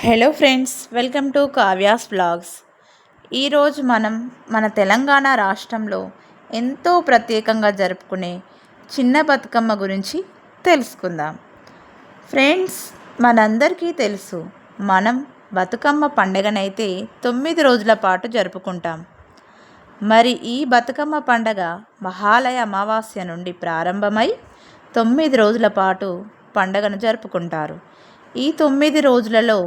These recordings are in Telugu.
Hello friends welcome to Kavya's vlogs. ఈరోజు మనం మన తెలంగాణ రాష్ట్రంలో ఎంతో ప్రత్యేకంగా జరుపుకునే చిన్న బతుకమ్మ గురించి తెలుసుకుందాం. ఫ్రెండ్స్ మనందరికీ తెలుసు మనం బతుకమ్మ పండగనైతే తొమ్మిది రోజుల పాటు జరుపుకుంటాం. మరి ఈ బతుకమ్మ పండగ మహాలయ అమావాస్య నుండి ప్రారంభమై తొమ్మిది రోజుల పాటు పండగను జరుపుకుంటారు. ఈ తొమ్మిది రోజులలో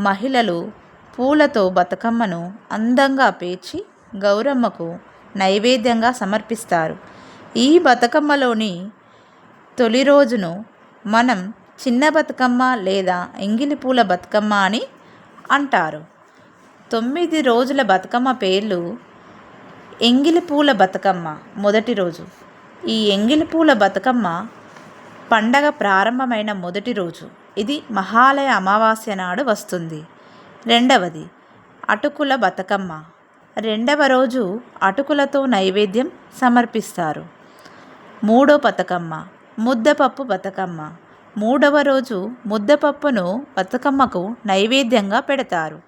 మహిళలు పూలతో బతుకమ్మను అందంగా పేర్చి గౌరమ్మకు నైవేద్యంగా సమర్పిస్తారు. ఈ బతుకమ్మలోని తొలి రోజును మనం చిన్న బతుకమ్మ లేదా ఎంగిలి పూల బతుకమ్మ అని అంటారు. తొమ్మిది రోజుల బతుకమ్మ పేర్లు ఎంగిలి పూల బతుకమ్మ మొదటి రోజు. ఈ ఎంగిలి పూల బతుకమ్మ పండగ ప్రారంభమైన మొదటి రోజు. ఇది మహాలయ అమావాస్య నాడు వస్తుంది. రెండవది అటుకుల బతుకమ్మ. రెండవ రోజు అటుకులతో నైవేద్యం సమర్పిస్తారు. మూడో బతుకమ్మ ముద్దపప్పు బతుకమ్మ. మూడవ రోజు ముద్దపప్పును బతుకమ్మకు నైవేద్యంగా పెడతారు.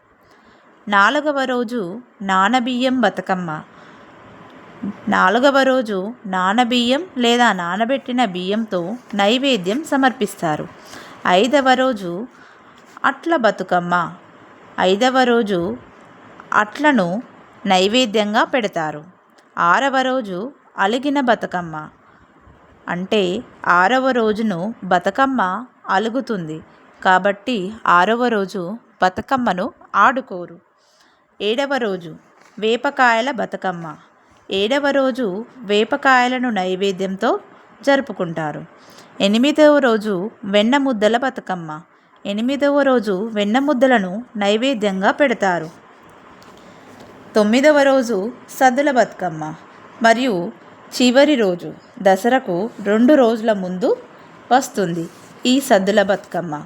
నాలుగవ రోజు నానబియ్యం బతుకమ్మ. నాలుగవ రోజు నానబియ్యం లేదా నానబెట్టిన బియ్యంతో నైవేద్యం సమర్పిస్తారు. ఐదవ రోజు అట్ల బతుకమ్మ. ఐదవ రోజు అట్లను నైవేద్యంగా పెడతారు. ఆరవ రోజు అలిగిన బతుకమ్మ. అంటే ఆరవ రోజును బతుకమ్మ అలుగుతుంది. కాబట్టి ఆరవ రోజు బతుకమ్మను ఆడుకోరు. ఏడవ రోజు వేపకాయల బతుకమ్మ. ఏడవ రోజు వేపకాయలను నైవేద్యంతో జరుపుకుంటారు. ఎనిమిదవ రోజు వెన్న ముద్దల బతుకమ్మ. ఎనిమిదవ రోజు వెన్న ముద్దలను నైవేద్యంగా పెడతారు. తొమ్మిదవ రోజు సద్దుల బతుకమ్మ. మరియు చివరి రోజు దసరకు రెండు రోజుల ముందు వస్తుంది ఈ సద్దుల బతుకమ్మ.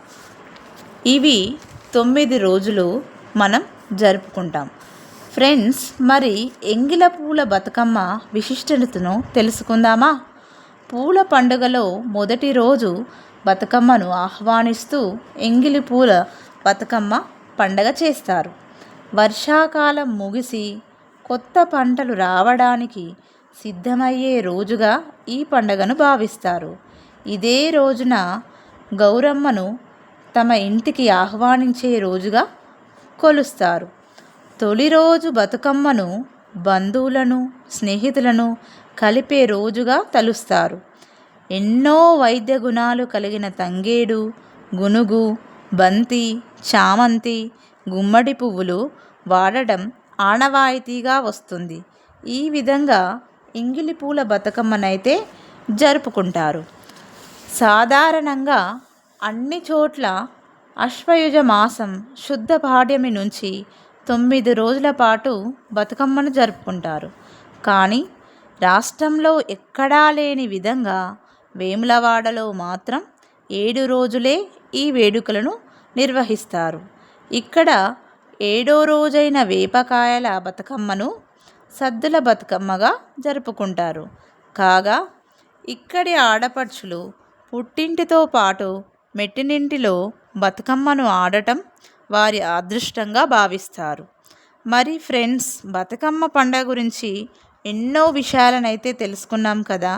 ఇవి తొమ్మిది రోజులు మనం జరుపుకుంటాం. ఫ్రెండ్స్ మరి ఎంగిల పూల బతుకమ్మ విశిష్టతను తెలుసుకుందామా? పూల పండుగలో మొదటి రోజు బతుకమ్మను ఆహ్వానిస్తూ ఎంగిలి పూల బతుకమ్మ పండగ చేస్తారు. వర్షాకాలం ముగిసి కొత్త పంటలు రావడానికి సిద్ధమయ్యే రోజుగా ఈ పండగను భావిస్తారు. ఇదే రోజున గౌరమ్మను తమ ఇంటికి ఆహ్వానించే రోజుగా కొలుస్తారు. తొలి రోజు బతుకమ్మను బంధువులను స్నేహితులను కలిపే రోజుగా తలుస్తారు. ఎన్నో వైద్య గుణాలు కలిగిన తంగేడు గునుగు బంతి చామంతి గుమ్మడి పువ్వులు వాడడం ఆనవాయితీగా వస్తుంది. ఈ విధంగా ఇంగిలి పూల బతుకమ్మనైతే జరుపుకుంటారు. సాధారణంగా అన్ని చోట్ల అశ్వయుజ మాసం శుద్ధ పాడ్యమి నుంచి తొమ్మిది రోజుల పాటు బతుకమ్మను జరుపుకుంటారు. కానీ రాష్ట్రంలో ఎక్కడా లేని విధంగా వేములవాడలో మాత్రం ఏడు రోజులే ఈ వేడుకలను నిర్వహిస్తారు. ఇక్కడ ఏడో రోజైన వేపకాయల బతుకమ్మను సద్దుల బతుకమ్మగా జరుపుకుంటారు. కాగా ఇక్కడి ఆడపడుచులు పుట్టింటితో పాటు మెట్టినింటిలో బతుకమ్మను ఆడటం వారి అదృష్టంగా భావిస్తారు. మరి ఫ్రెండ్స్ బతుకమ్మ పండగ గురించి ఎన్నో విషయాలనైతే తెలుసుకున్నాం కదా.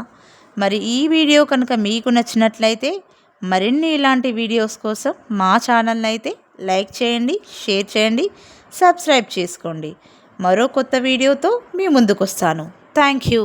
మరి ఈ వీడియో కనుక మీకు నచ్చినట్లయితే మరిన్ని ఇలాంటి వీడియోస్ కోసం మా ఛానల్ని అయితే లైక్ చేయండి షేర్ చేయండి సబ్స్క్రైబ్ చేసుకోండి. మరో కొత్త వీడియోతో మీ ముందుకు వస్తాను థ్యాంక్ యూ.